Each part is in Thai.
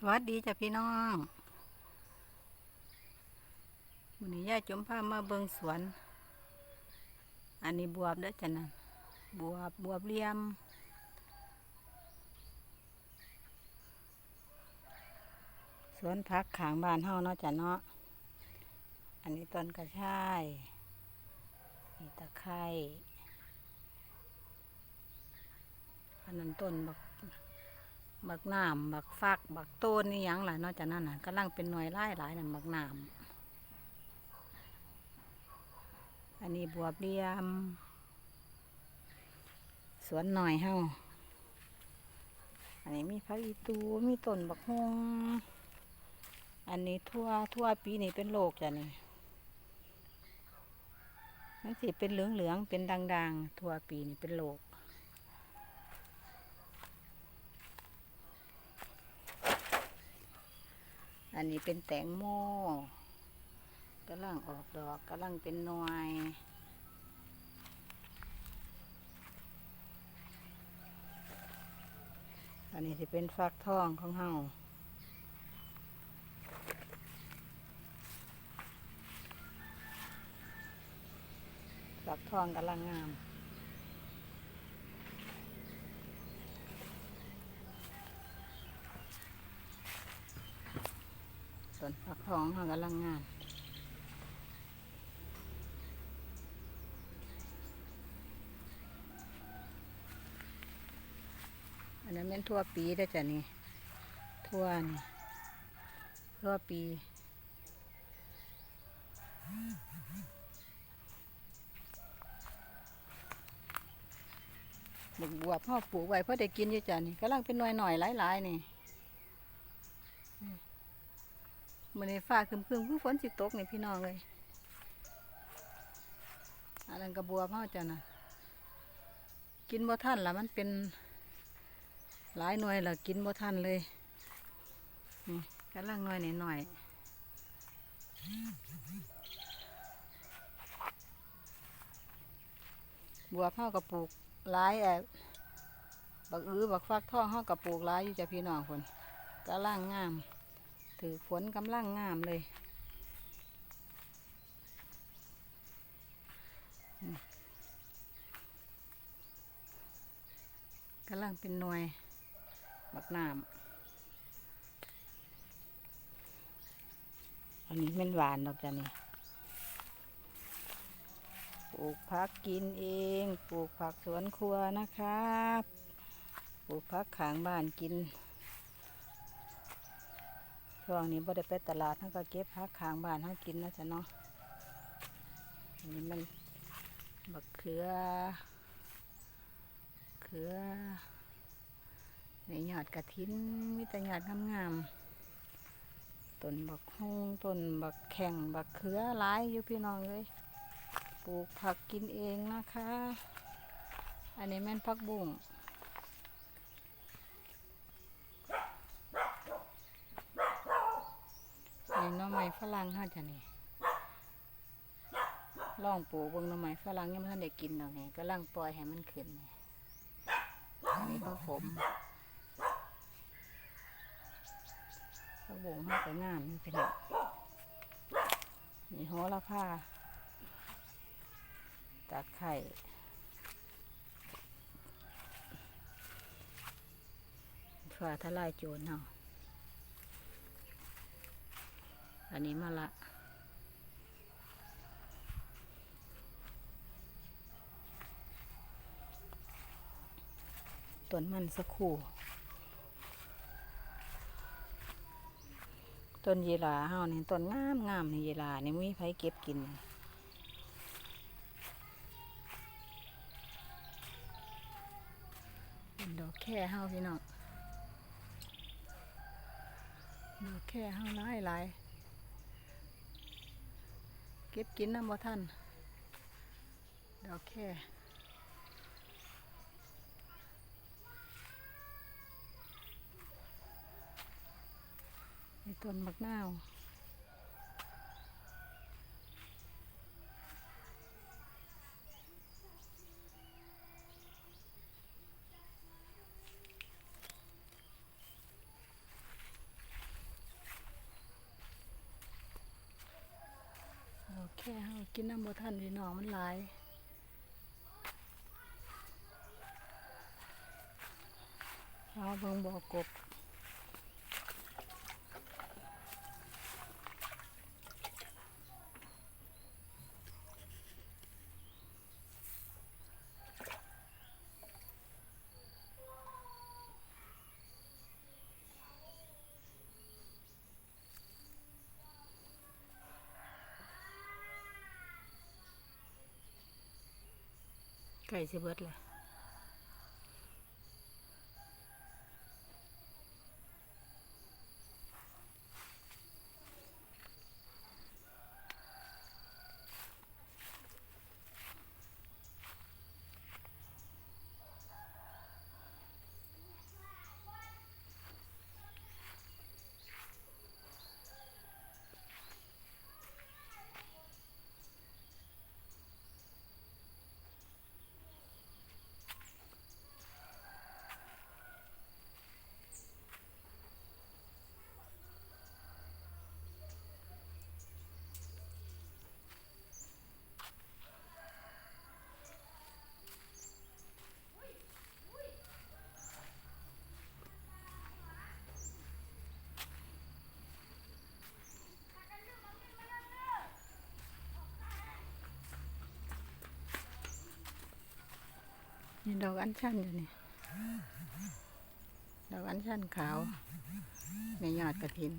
สวัสดีจ้ะพี่น้องวันนี้ย่าจมพามาเบิงสวน อันนี้บวบเด้อจ้ะนะบวบบวบเลี่ยม สวนพักขางบ้านเฮาเนาะจ้ะเนาะ อันนี้ต้นกระชายนี่ตะไคร้อันนั้นต้นบัก บักน้ำบักฟัก บักต้นนี่ยังหลายนาะจากนั้นน่ะกำลังเป็นหน่วยไล่หลายนั่นบักน้ำอันนี้บวบเรียม สวนหน่อยเฮาอันนี้มีพักอีตูมีต้นบักฮงอันนี้ทั่วทั่วปีนี้เป็นโรคจ้ะนี่มันสิเป็นเหลืองเหลืองเป็นดังๆทั่วปีนี่เป็นโรค อันนี้เป็นแตงโมกำลังออกดอกกำลังเป็นหน่วยอันนี้จะเป็นฟักทองของเฮาฟักทองกำลังงาม ส่วนฟักทองเขากำลังงามอันนั้นเป็นทั่วปีได้จ้ะนี่ ทั่วนี่ทั่วปีบกบวบพ่อปลูกไว้เพื่อได้กินอยู่จ้ะนี่กำลังเป็นหน่วยหน่อยหลายๆนี่ มื่อในฟ้าครึมคือฝนสิตกนี่พี่น้องเลยอันนั้นกระบัวพ่อจ้ะนะกินบ่ทันละมันเป็นหลายหน่วยละกินบ่ทันเลยนี่กำลังหน่วยหน่อยบัวพ่อกระปลูกหลายแอบบักอื้อบักฟักทอห้อกระปลูกหลายอยู่จ้ะพี่น้องคนกำลังงาม ถือฝนกำลังงามเลย กำลังเป็นหน่วย บักน้ำอันนี้มันหวานดอกจ้ะนี่ปลูกผักกินเอง ปลูกผักสวนครัวนะครับปลูกผักขางบ้านกิน ช่วงนี้บ่ได้ไปตลาดท่านก็เก็บผักขางบ้านท่ากินนะจ๊ะเนาะอันนี้มันบักเขือเขือในหยอดกระถินมีแต่หยอดงามๆต้นบักฮงต้นบักแข่งบักเขือหลายอยู่พี่น้องเลยปลูกผักกินเองนะคะ อันนี้แม่นผักบุ้ง นี่หน่อไม้ ฝรั่งเขาจะนี่ลองปลูกเบิ่งหน่อไม้ฝรั่งยังไม่ทันได้กินดอกไงก็ล่างปล่อยให้มันขึ้นนี่อันนี้ก็ผมผักบุ้งเขาก็งามนี่เป็นนี่โหระพาตาไข่ฝ่าทลายโจรเนาะ อันนี้มาละต้นมันสักครู่ต้นยีราเฮานี่ต้นงามงามนี่ยีรานี่มีไผเก็บกินเป็นดอกแค่เฮาพี่น้องดอกแค่เฮาหลายหลาย เก็บกินน้ำบ่ท่านดอกแค่มีต้นบักนาว กินน้ำบ่ทันพี่น้องมันหลายเอาเบิ่งบ่อกบ ไก่สิเบิดเลย นี่ดอกอัญชันอยู่นี่ ดอกอัญชันขาวในยอดกระถิน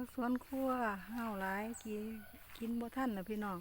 เขาสวนครัวห้าวหลายกินกินบ่ทันนะพี่น้อง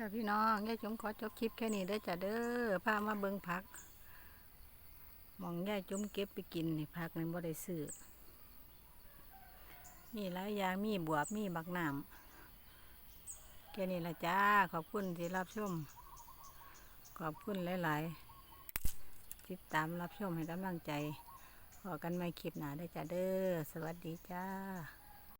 จ้าพี่น้องยายจมขอจบคลิปแค่นี้เด้จ้ะเด้อพามาเบิ่งผักมองยายจมเก็บไปกินนี่ผักนี่บ่ได้ซื้อมีหลายอย่างมีบวบมีบักน้ำแค่นี้ละจ้า ขอบคุณที่รับชม ขอบคุณหลายๆติดตามรับชมให้กำลังใจพอกันใหม่คลิปหนาได้จ้ะเด้อ สวัสดีจ้า